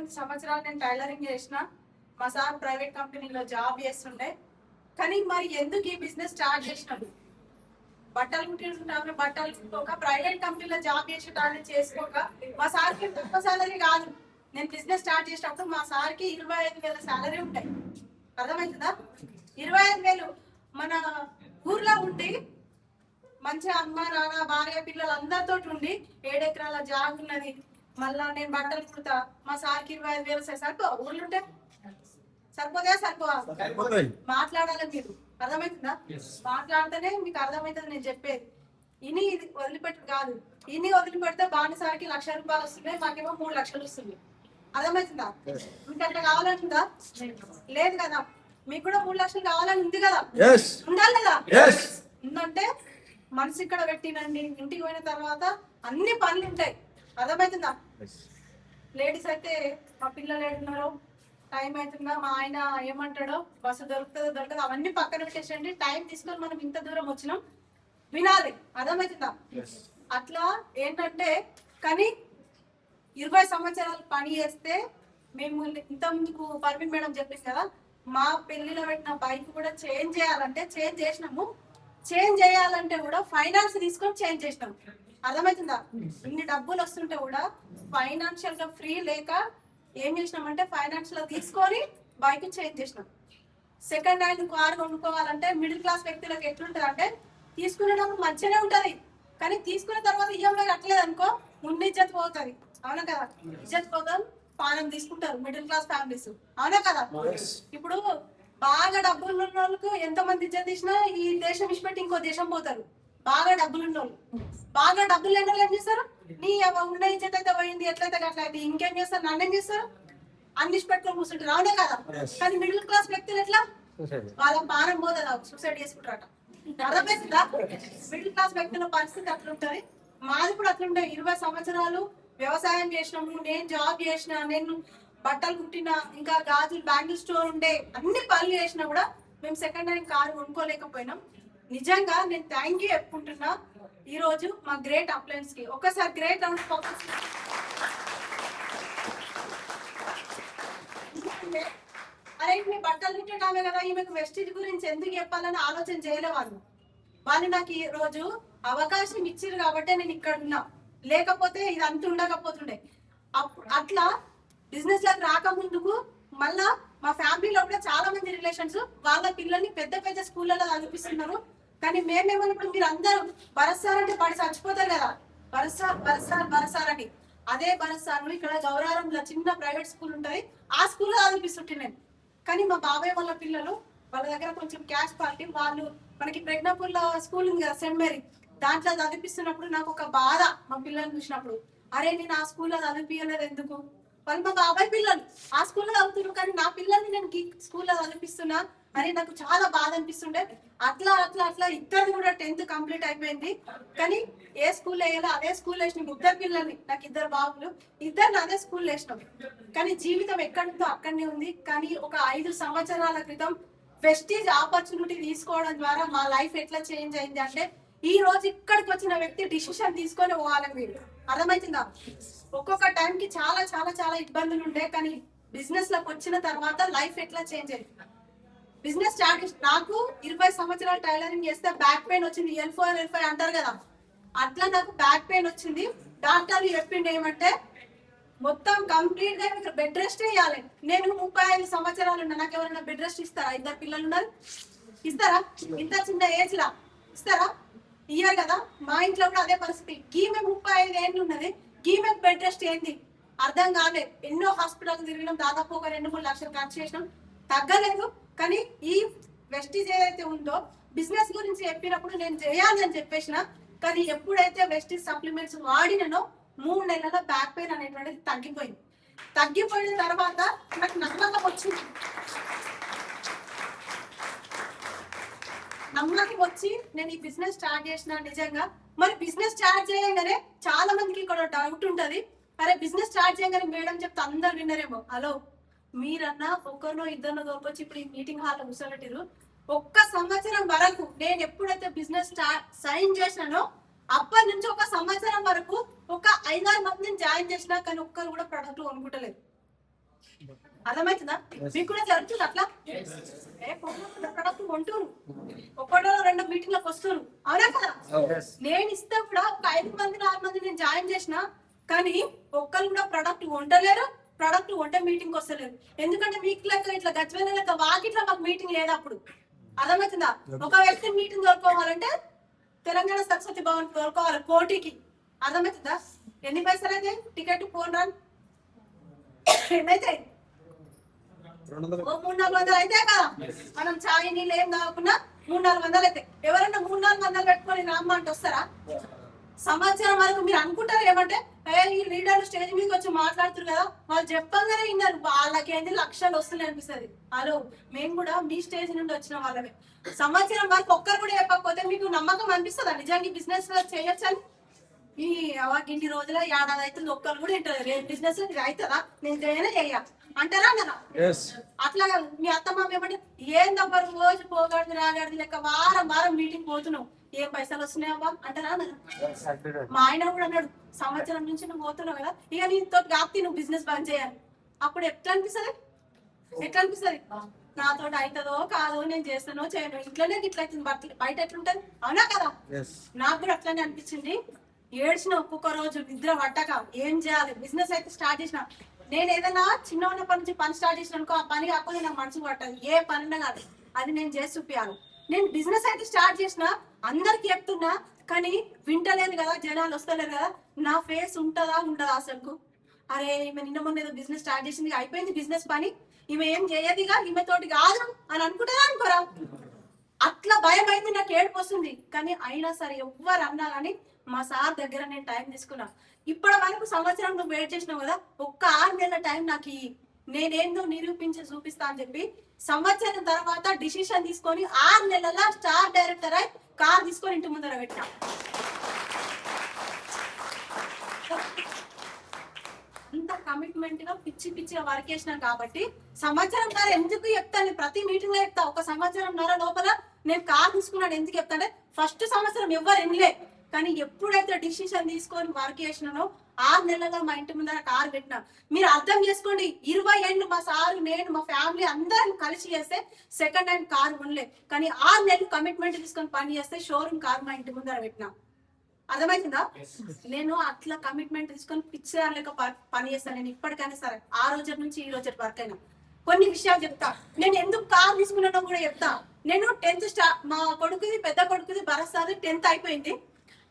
ఎనిమిది సంవత్సరాలు నేను టైలరింగ్ చేసిన మా సార్ ప్రైవేట్ కంపెనీలో జాబ్ చేస్తుండే. కానీ మరి ఎందుకు ఈ బిజినెస్ స్టార్ట్ చేసినాడు? బట్టలు కుట్టింటున్నాము బట్టలు కుట్టుకోక ప్రైవేట్ కంపెనీలో జాబ్ చేసేటాన్ని చేసుకోక మా సార్కి తక్కువ సాలరీ కాదు. నేను బిజినెస్ స్టార్ట్ చేసినప్పుడు మా సార్కి ఇరవై ఐదు వేల సాలరీ ఉంటాయి అర్థమవుతుందా? ఇరవై ఐదు వేలు మన ఊర్లో ఉండి మంచిగా అమ్మ నాన్న భార్య పిల్లలు అందరితో ఉండి ఏడెకరాల జాగ్ ఉన్నది. మళ్ళా నేను బట్టలు కుడతా. మా సార్కి ఇరవై ఐదు వేలు వస్తాయి. సరిపో ఊర్లు ఉంటే? సరిపోతే సరిపోవా? మాట్లాడాలి మీరు. అర్థమవుతుందా? మాట్లాడితేనే మీకు అర్థమవుతుంది నేను చెప్పేది. ఇని ఇది వదిలిపెట్టు కాదు. ఇన్ని వదిలిపెడితే బానిసారికి లక్ష రూపాయలు వస్తున్నాయి. మాకేమో మూడు లక్షలు వస్తుంది అర్థమవుతుందా? మీకు అట్లా కావాలంటుందా? లేదు కదా. మీకు కూడా మూడు లక్షలు కావాలని ఉంది కదా. ఉండాలి కదా? ఉందంటే మనసు ఇక్కడ పెట్టినండి. ఇంటికి పోయిన తర్వాత అన్ని పనులు ఉంటాయి. అర్థమవుతుందా లేడీస్ అయితే మా పిల్లలు ఏడున్నారో? టైం అవుతుందా? మా ఆయన ఏమంటాడో? బస్సు దొరుకుతుందో దొరకదు? అవన్నీ పక్కన పెట్టేసండి టైం తీసుకొని మనం ఇంత దూరం వచ్చినాం. వినాలి. అర్థమవుతుందా అట్లా ఏంటంటే కానీ ఇరవై సంవత్సరాలు పని చేస్తే మేము ఇంత ముందుకు పర్వీన్ మేడం చెప్పింది కదా మా పెళ్ళిలో పెట్టిన బైక్ కూడా చేంజ్ చేయాలంటే చేంజ్ చేసినాము. చేంజ్ చేయాలంటే కూడా ఫైనాన్స్ తీసుకొని చేంజ్ చేసినాం. అర్థమవుతుందా ఇన్ని డబ్బులు వస్తుంటే కూడా ఫైనాన్షియల్గా ఫ్రీ లేక ఏం చేసినామంటే ఫైనాన్స్లో తీసుకొని బైక్ చేంజ్ చేసినాం. సెకండ్ హ్యాండ్ కార్ కొనుక్కోవాలంటే మిడిల్ క్లాస్ వ్యక్తులకు ఎట్లుంటది అంటే తీసుకునేటప్పుడు మంచిగానే ఉంటది. కానీ తీసుకున్న తర్వాత ఈఎంఐ కట్టలేదు అనుకో ముందు ఇజ్జత్ పోతుంది. అవునా కదా? ఇజ్జత్ పోతాం పానం తీసుకుంటారు మిడిల్ క్లాస్ ఫ్యామిలీస్ అవునా కదా? ఇప్పుడు బాగా డబ్బులు ఉన్న వాళ్ళకు ఎంత మంది ఇజ్జత్ తీసినా ఈ దేశం విడిచిపెట్టి ఇంకో దేశం పోతారు. బాగా డబ్బులు ఉన్న వాళ్ళు బాగా డబ్బులు లేని ఏం చేస్తారు? నీ ఉన్న అయితే పోయింది ఎట్లయితే అట్లా అయితే ఇంకేం చేస్తారు? నన్ను ఏం చేస్తారు? అన్ని పెట్టుకొని కూర్చుంటారు. అవునే కదా? కానీ మిడిల్ క్లాస్ వ్యక్తులు ఎట్లా? వాళ్ళ పానం పోతుందా సూసైడ్ చేసుకుంటారట. మిడిల్ క్లాస్ వ్యక్తుల పరిస్థితి అట్లుంటది. మాది కూడా అట్లుండే. ఇరవై సంవత్సరాలు వ్యవసాయం చేసినాము. నేను జాబ్ చేసిన నేను బట్టలు కుట్టిన ఇంకా గాజులు బ్యాంగిల్ స్టోర్ ఉండే అన్ని పనులు చేసినా కూడా మేము సెకండ్ హ్యాండ్ కారు కొనుక్కోలేకపోయినాం. నిజంగా నేను థ్యాంక్ యూ చెప్పుకుంటున్నా. ఈ రోజు మా గ్రేట్ అప్లయన్స్కి. ఒకసారి గ్రేట్ రౌండ్ అరే మీ బట్టలు కుట్టడామే కదా ఈమెకు వెస్టేజ్ గురించి ఎందుకు చెప్పాలని ఆలోచన చేయలేవాళ్ళు వాళ్ళు. నాకు ఈ రోజు అవకాశం ఇచ్చారు కాబట్టి నేను ఇక్కడ ఉన్నా. లేకపోతే ఇది అంత ఉండకపోతుండే. అట్లా బిజినెస్లకు రాకముందుకు మళ్ళా మా ఫ్యామిలీలో కూడా చాలా మంది రిలేషన్స్ వాళ్ళ పిల్లల్ని పెద్ద పెద్ద స్కూళ్ళలో చదివిస్తున్నారు కానీ మేమేమన్నప్పుడు మీరు అందరూ బరసార్ పడి చచ్చిపోతారు కదా. బరసార్ బరసార్ బరసార్ అని. అదే బరసార్ ఇక్కడ గౌరారంలో చిన్న ప్రైవేట్ స్కూల్ ఉంటుంది. ఆ స్కూల్లో చదివిస్తుంటే నేను. కానీ మా బాబాయ్ వాళ్ళ పిల్లలు వాళ్ళ దగ్గర కొంచెం క్యాష్ పార్టీ. వాళ్ళు మనకి ప్రజ్ఞాపూర్లో స్కూల్ ఉంది కదా సెంట్ మేరీ దాంట్లో చదివిస్తున్నప్పుడు నాకు ఒక బాధ మా పిల్లల్ని చూసినప్పుడు. అరే నేను ఆ స్కూల్లో చదివించలేదు ఎందుకు? వాళ్ళు మా బాబాయ్ పిల్లలు. ఆ స్కూల్లో చదువుతున్నారు కానీ నా పిల్లల్ని నేను స్కూల్లో చదివిస్తున్నా అని నాకు చాలా బాధ అనిపిస్తుండే. అట్లా అట్లా అట్లా ఇద్దరు కూడా టెన్త్ కంప్లీట్ అయిపోయింది. కానీ ఏ స్కూల్ వేయాలో అదే స్కూల్ వేసినాం. ఇద్దరు పిల్లల్ని నాకు ఇద్దరు బాబులు ఇద్దరిని అదే స్కూల్ వేసినాం. కానీ జీవితం ఎక్కడితో అక్కడనే ఉంది. కానీ ఒక ఐదు సంవత్సరాల క్రితం వెస్టీజ్ ఆపర్చునిటీ తీసుకోవడం ద్వారా మా లైఫ్ ఎట్లా చేంజ్ అయింది అంటే ఈ రోజు ఇక్కడికి వచ్చిన వ్యక్తి డిసిషన్ తీసుకొని పోవాలి మీరు. అర్థమవుతుందా ఒక్కొక్క టైం కి చాలా చాలా చాలా ఇబ్బందులు ఉండే. కానీ బిజినెస్లోకి వచ్చిన తర్వాత లైఫ్ ఎట్లా చేంజ్ అయింది? బిజినెస్ స్టార్ట్ నాకు ఇరవై సంవత్సరాలు టైలరింగ్ చేస్తే బ్యాక్ పెయిన్ వచ్చింది. ఎల్ ఫోర్ ఎల్ ఫైవ్ అంటారు కదా. అట్లా నాకు బ్యాక్ పెయిన్ వచ్చింది. డాక్టర్లు చెప్పిండు ఏమంటే మొత్తం కంప్లీట్గా మీకు బెడ్ రెస్ట్ ఇవ్వాలి నేను ముప్పై ఐదు సంవత్సరాలు ఉన్నా. నాకు ఎవరైనా బెడ్ రెస్ట్ ఇస్తారా? ఇద్దరు పిల్లలు ఉన్నారు. ఇస్తారా? ఇంత చిన్న ఏజ్ లా. ఇస్తారా? ఇయ్యారు కదా. మా ఇంట్లో కూడా అదే పరిస్థితి. గీమె ముప్పై ఐదు ఏళ్ళు ఉన్నది. గీమె బెడ్ రెస్ట్ ఏంది? అర్థం కాలేదు ఎన్నో హాస్పిటల్ తిరిగినాం. దాదాపు ఒక రెండు మూడు లక్షలు ఖర్చు చేసినాం. తగ్గలేదు. కానీ ఈ వెస్టీజ్ ఏదైతే ఉందో బిజినెస్ గురించి చెప్పినప్పుడు నేను చేయాలి అని చెప్పేసిన కానీ ఎప్పుడైతే వెస్టీజ్ సప్లిమెంట్స్ వాడిననో మూడు నెలల బ్యాక్ పెయిన్ అనేటువంటిది తగ్గిపోయింది. తగ్గిపోయిన తర్వాత నాకు నమ్మకం వచ్చింది. నమ్మకం వచ్చి నేను ఈ బిజినెస్ స్టార్ట్ చేసిన నిజంగా మరి బిజినెస్ స్టార్ట్ చేయగానే చాలా మందికి ఇక్కడ డౌట్ ఉంటది. అరే బిజినెస్ స్టార్ట్ చేయగానే మేడం చెప్తే అందరు విన్నరేమో హలో మీరన్నా ఒక్కరినో ఇద్దరినో దొరకొచ్చి ఇప్పుడు ఈ మీటింగ్ హాల్ కూర్చోబెట్టిరు ఒక్క సంవత్సరం వరకు నేను ఎప్పుడైతే బిజినెస్ స్టార్ట్ సైన్ చేసినానో అప్పటి నుంచి ఒక సంవత్సరం వరకు ఒక ఐదారు మందిని జాయిన్ చేసినా కానీ ఒక్కరు కూడా ప్రొడక్ట్ కొనుక్కుంటలేదు. అర్థమవుతుందా మీకు కూడా జరుగుతుంది అట్లా? ప్రొడక్ట్ కొంటారు ఒక్కడో రెండు మీటింగ్లకు వస్తారు అవునా కదా? నేను ఇస్తే కూడా ఒక ఐదు మంది ఆరు మంది నేను జాయిన్ చేసిన కానీ ఒక్కరు కూడా ప్రొడక్ట్ వండలేరు ప్రొడక్ట్ వంట మీటింగ్ వస్తలేరు. ఎందుకంటే మీకు లెక్క ఇట్లా గచ్చిపోయిన లెక్క వాకిట్లా మాకు మీటింగ్ లేదు అప్పుడు అర్థమవుతుందా ఒక వ్యక్తి మీటింగ్ దొరుకోవాలంటే తెలంగాణ సరస్వతి భవన్ దొరకోవాలి కోటికి. అర్థమవుతుందా? ఎన్ని పైసలు అయితే? Ticket phone run. ఎన్నైతే? మూడు నాలుగు వందలు అయితే కదా. మనం చాయ్ నీళ్ళు ఏం తాగకుండా మూడు నాలుగు వందలు అయితే. ఎవరైనా మూడు నాలుగు వందలు పెట్టుకొని రామ్మ అంటే వస్తారా? సంవత్సరం వరకు మీరు అనుకుంటారు ఏమంటే ఈ లీడర్లు స్టేజ్ మీదకి వచ్చి మాట్లాడుతారు కదా వాళ్ళు చెప్పంగానే విన్నారు. వాళ్ళకి ఏంది లక్షలు వస్తున్నాయి అనిపిస్తుంది. హలో మేము కూడా మీ స్టేజ్ నుండి వచ్చిన వాళ్ళమే. సంవత్సరం వరకు ఒక్కరు కూడా చెప్పకపోతే మీకు నమ్మకం అనిపిస్తుందా? నిజానికి బిజినెస్ చేయొచ్చని ఈ అవాకి ఇన్ని రోజుల ఏడాది అవుతుంది ఒక్కరు కూడా ఏంటారు రేపు బిజినెస్ ఇది అవుతుందా? నేను చేయనే చెయ్య. అంటారా అన్నారా? అట్లా. మీ అత్తమ్మ ఏమంటే ఏం దబ్బరు రోజు పోగాడు రాగాడు లెక్క వారం వారం మీటింగ్ పోతున్నావు. ఏం పైసలు వస్తున్నాయమ్మా అంటారా? అన్నారా మా ఆయన కూడా అన్నాడు సంవత్సరం నుంచి నువ్వు పోతున్నావు కదా ఇక నీతో కాపుతి నువ్వు బిజినెస్ బంద్ చేయాలి. అప్పుడు ఎట్లా అనిపిస్తుంది? ఎట్లా అనిపిస్తుంది? నాతో అవుతుందో కాదో నేను చేస్తానో చేయను ఇంట్లోనే ఇట్లా అవుతుంది బయట బయట ఎట్లుంటది? అవునా కదా? నాకు కూడా అట్లనే అనిపించింది. ఏడ్చిన ఒక్కొక్క రోజు నిద్ర పట్టక ఏం చేయాలి? బిజినెస్ అయితే స్టార్ట్ చేసిన. నేను ఏదైనా చిన్న ఉన్నప్పటి నుంచి పని స్టార్ట్ చేసిన అనుకో ఆ పని కాకపోతే నాకు మనసు పట్టదు. ఏ పని కాదు. అది నేను చేసి చూపించాను నేను బిజినెస్ అయితే స్టార్ట్ చేసిన అందరికి చెప్తున్నా కానీ వింటలేదు కదా జనాలు వస్తలేరు కదా. నా ఫేస్ ఉంటుందా ఉండదా అసలుకు? అరే ఈమె నిన్న మొన్న ఏదో బిజినెస్ స్టార్ట్ చేసింది అయిపోయింది బిజినెస్ పని. ఈమె ఏం చేయదిగా ఈమె తోటి కాదు అని అనుకుంటుందా అనుకోరా? అట్లా భయం అయింది నాకు ఏడుపు వస్తుంది. కానీ అయినా సరే ఎవ్వరు అన్నా కానీ మా సార్ దగ్గర నేను టైం తీసుకున్నా. ఇప్పటి వరకు సంవత్సరం నువ్వు వెయిట్ చేసినావు కదా ఒక్క ఆరు నెలల టైం నాకు నేనేందో నిరూపించి చూపిస్తా అని చెప్పి సంవత్సరం తర్వాత డిసిషన్ తీసుకొని ఆరు నెలల స్టార్ డైరెక్టర్ అయి కార్ తీసుకొని ఇంటి ముందర పెట్టా అంత కమిట్మెంట్గా పిచ్చి పిచ్చిగా వర్క్ చేసినాం కాబట్టి సంవత్సరం నర ఎందుకు చెప్తాను ప్రతి మీటింగ్లో చెప్తా. ఒక సంవత్సరం నర లోపల నేను కార్ తీసుకున్నాను ఎందుకు చెప్తానంటే ఫస్ట్ సంవత్సరం ఎవ్వరు ఎన్లే. కానీ ఎప్పుడైతే డిసిషన్ తీసుకొని వర్క్ చేసినానో ఆరు నెలలుగా మా ఇంటి ముందర కార్ పెట్టినా. మీరు అర్థం చేసుకోండి ఇరవై ఏళ్ళు మా సారు నేను మా ఫ్యామిలీ అందరం కలిసి చేస్తే సెకండ్ హ్యాండ్ కార్ కొనలే. కానీ ఆరు నెలలు కమిట్మెంట్ తీసుకొని పని చేస్తే షోరూమ్ కార్ మా ఇంటి ముందర పెట్టినా. అర్థమవుతుందా నేను అట్లా కమిట్మెంట్ తీసుకొని పిక్చర్ లెక్క ప- పని చేస్తాను నేను ఇప్పటికైనా సరే ఆ రోజు నుంచి ఈ రోజు వరకు అయినా కొన్ని విషయాలు చెప్తా. నేను ఎందుకు కార్ తీసుకున్నానో కూడా చెప్తా. నేను టెన్త్ స్టా మా కొడుకుది పెద్ద కొడుకుది భరసాది టెన్త్ అయిపోయింది.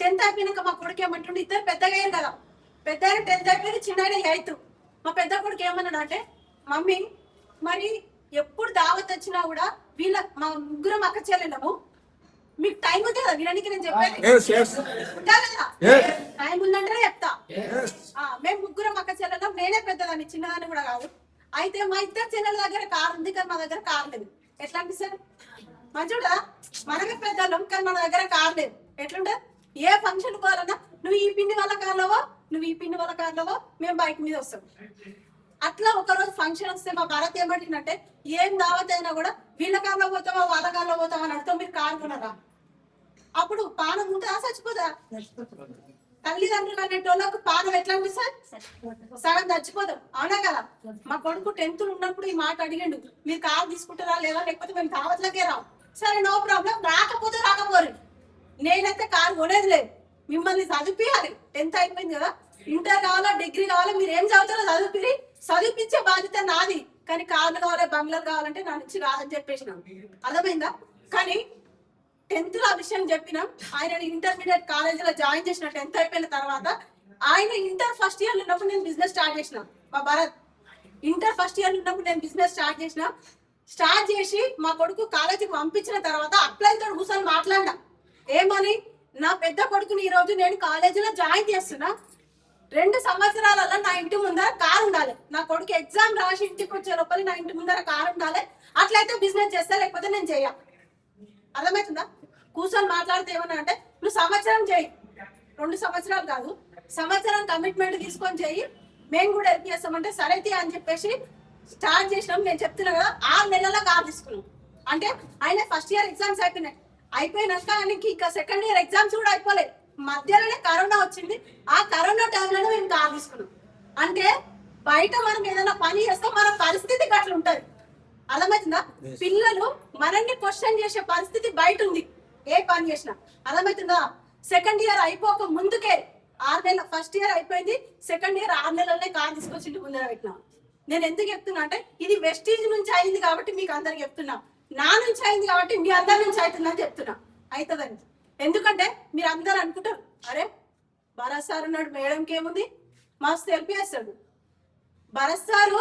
టెన్త్ అయిపోయినాక మా కొడుకు ఏమంటుండే ఇద్దరు పెద్దగా అయ్యారు కదా. పెద్ద టెన్త్ అయిపోయింది చిన్న ఎయిత్. మా పెద్ద కొడుకు ఏమన్నాడు అంటే మమ్మీ మరి ఎప్పుడు దావత్ వచ్చినా కూడా వీళ్ళ మా ముగ్గురం అక్క చెల్లెళ్ళము. మీకు టైం ఉంది? కదా వినడానికి నేను చెప్పాను కదా టైం ఉందంటేనే చెప్తా. ఆ, మేము ముగ్గురం అక్క చెల్లెలం నేనే పెద్దదాన్ని చిన్నదాన్ని కూడా కాదు. అయితే మా ఇద్దరు చెల్లెల దగ్గర కారు ఉంది కానీ మా దగ్గర కారు లేదు. ఎట్లా అనిపిస్తుంది? మంచిగా మనమే పెద్దలం కానీ మన దగ్గర కారు లేదు. ఎట్లుంటది ఏ ఫంక్షన్ పోవాలన్నా నువ్వు ఈ పిండి వాళ్ళ కార్లోవో నువ్వు ఈ పిండి వల్ల కార్లలో మేము బైక్ మీద వస్తాం. అట్లా ఒక రోజు ఫంక్షన్ వస్తే మా భారత్ ఏమంటుందంటే ఏం దావత్ అయినా కూడా వీళ్ళ కార్లో పోతావా వాళ్ళ కార్లో పోతావా అని అడుగుతాం మీరు కారు కొనరా? అప్పుడు పానం ఉంటుందా చచ్చిపోదా? తల్లిదండ్రులు అనేటోళ్ళకు పానం ఎట్లా అనిపిస్తుంది సగం చచ్చిపోదాం. అవునా కదా? మా కొడుకు టెన్త్ ఉన్నప్పుడు ఈ మాట అడిగిండు మీరు కారు తీసుకుంటారా లేదా లేకపోతే మేము దావత్లకే రావు సరే నో ప్రాబ్లం రాకపోతే రాకపోరు. నేనైతే కారు కొనేది లేదు. మిమ్మల్ని చదివియాలి టెన్త్ అయిపోయింది కదా. ఇంటర్ కావాలా డిగ్రీ కావాలా మీరు ఏం చదువుతారో చదివిపిరి. చదివిపించే బాధ్యత నాది. కానీ కార్లు కావాలి బంగ్లాలు కావాలంటే నా నుంచి రాదని చెప్పేసినాం. అర్థమైందా? కానీ టెన్త్లో విషయం చెప్పినాం ఆయన ఇంటర్మీడియట్ కాలేజీలో జాయిన్ చేసిన టెన్త్ అయిపోయిన తర్వాత ఆయన ఇంటర్ ఫస్ట్ ఇయర్ ఉన్నప్పుడు నేను బిజినెస్ స్టార్ట్ చేసిన మా భరత్. ఇంటర్ ఫస్ట్ ఇయర్ ఉన్నప్పుడు నేను బిజినెస్ స్టార్ట్ చేసిన. స్టార్ట్ చేసి మా కొడుకు కాలేజీకి పంపించిన తర్వాత అప్లైతో కూర్చొని మాట్లాడినా. ఏమని? నా పెద్ద కొడుకుని ఈ రోజు నేను కాలేజీలో జాయిన్ చేస్తున్నా. రెండు సంవత్సరాలలో నా ఇంటి ముందర కారు ఉండాలి. నా కొడుకు ఎగ్జామ్ రాసి ఇంటికి వచ్చే లోపల నా ఇంటి ముందర కారు ఉండాలి. అట్లయితే బిజినెస్ చేస్తా లేకపోతే నేను చేయ అర్థమవుతుందా? కూర్చొని మాట్లాడితే ఏమన్నా అంటే నువ్వు సంవత్సరం చేయి. రెండు సంవత్సరాలు కాదు. సంవత్సరం కమిట్మెంట్ తీసుకొని చేయి. మేము కూడా హెల్ప్ చేస్తామంటే సరైతే అని చెప్పేసి స్టార్ట్ చేసినాం. నేను చెప్తున్నా కదా ఆరు నెలల కారు తీసుకున్నాం. అంటే ఆయన ఫస్ట్ ఇయర్ ఎగ్జామ్స్ అయిపోయినాయి. అయిపోయినాక ఆయనకి ఇంకా సెకండ్ ఇయర్ ఎగ్జామ్స్ కూడా అయిపోలేదు మధ్యలోనే కరోనా వచ్చింది. ఆ కరోనా టైంలోనే మేము కార్ తీసుకున్నాం. అంటే బయట మనం ఏదైనా పని చేస్తే మన పరిస్థితి అట్లా ఉంటది. అర్థమవుతుందా పిల్లలు మనల్ని క్వశ్చన్ చేసే పరిస్థితి బయట ఉంది. ఏ పని చేసినా. అర్థమవుతుందా సెకండ్ ఇయర్ అయిపోక ముందుకే ఆరు నెలల ఫస్ట్ ఇయర్ అయిపోయింది. సెకండ్ ఇయర్ ఆరు నెలలనే కార్ తీసుకొచ్చి ముందర పెట్టినా. నేను ఎందుకు చెప్తున్నా అంటే ఇది వెస్టీజ్ నుంచి అయింది కాబట్టి మీకు అందరికి చెప్తున్నా. నా నుంచి అయింది కాబట్టి మీ అందరి నుంచి అవుతుందని చెప్తున్నా. అవుతుందని ఎందుకంటే మీరు అందరు అనుకుంటారు అరే భరత్ సార్ ఉన్నాడు మేడంకి ఏముంది? మస్తు హెల్ప్ చేస్తాడు. భరత్ సారు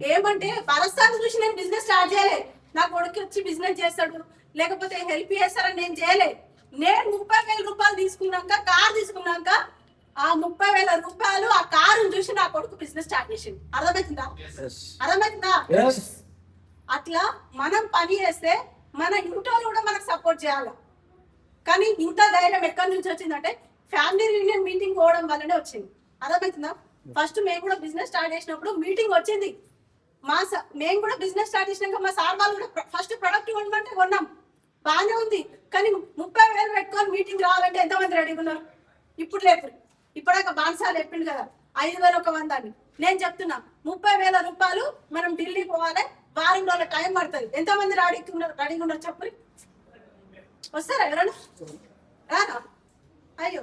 ఏమంటే భరత్ సార్ చూసి నేను బిజినెస్ స్టార్ట్ చేయలే. నా కొడుకు వచ్చి బిజినెస్ చేస్తాడు. లేకపోతే హెల్ప్ చేస్తారని నేను చేయలే. నేను ముప్పై వేల రూపాయలు తీసుకున్నాక కార్ తీసుకున్నాక ఆ ముప్పై వేల రూపాయలు ఆ కారు చూసి నా కొడుకు బిజినెస్ స్టార్ట్ చేసింది అర్థమవుతుందా అర్థమవుతుందా అట్లా మనం పని చేస్తే మన ఇంట్లో కూడా మనకు సపోర్ట్ చేయాలి. కానీ ఇంత ధైర్యం ఎక్కడి నుంచి వచ్చిందంటే ఫ్యామిలీ యూనియన్ మీటింగ్ పోవడం వల్లనే వచ్చింది. అర్థమవుతుందా ఫస్ట్ మేము కూడా బిజినెస్ స్టార్ట్ చేసినప్పుడు మీటింగ్ వచ్చింది. మా మేము కూడా బిజినెస్ స్టార్ట్ చేసినాక మా సార్ వాళ్ళు కూడా ఫస్ట్ ప్రొడక్ట్ కొనమంటే కొన్నాం. బాగానే ఉంది. కానీ ముప్పై వేలు పెట్టుకొని మీటింగ్ రావాలంటే ఎంతమంది రెడీగా ఉన్నారు? ఇప్పుడు లేపు. ఇప్పటిదాకా బాన్సాలు చెప్పిండు కదా ఐదు వేలు ఒక వంద అని. నేను చెప్తున్నా ముప్పై వేల రూపాయలు మనం ఢిల్లీ పోవాలి వారం రోజుల టైం పడుతుంది. ఎంతమంది రెడీగా ఉన్నారు? రెడీగా ఉన్నారు చెప్పు వస్తారా ఎవరన్నా రానా అయ్యో.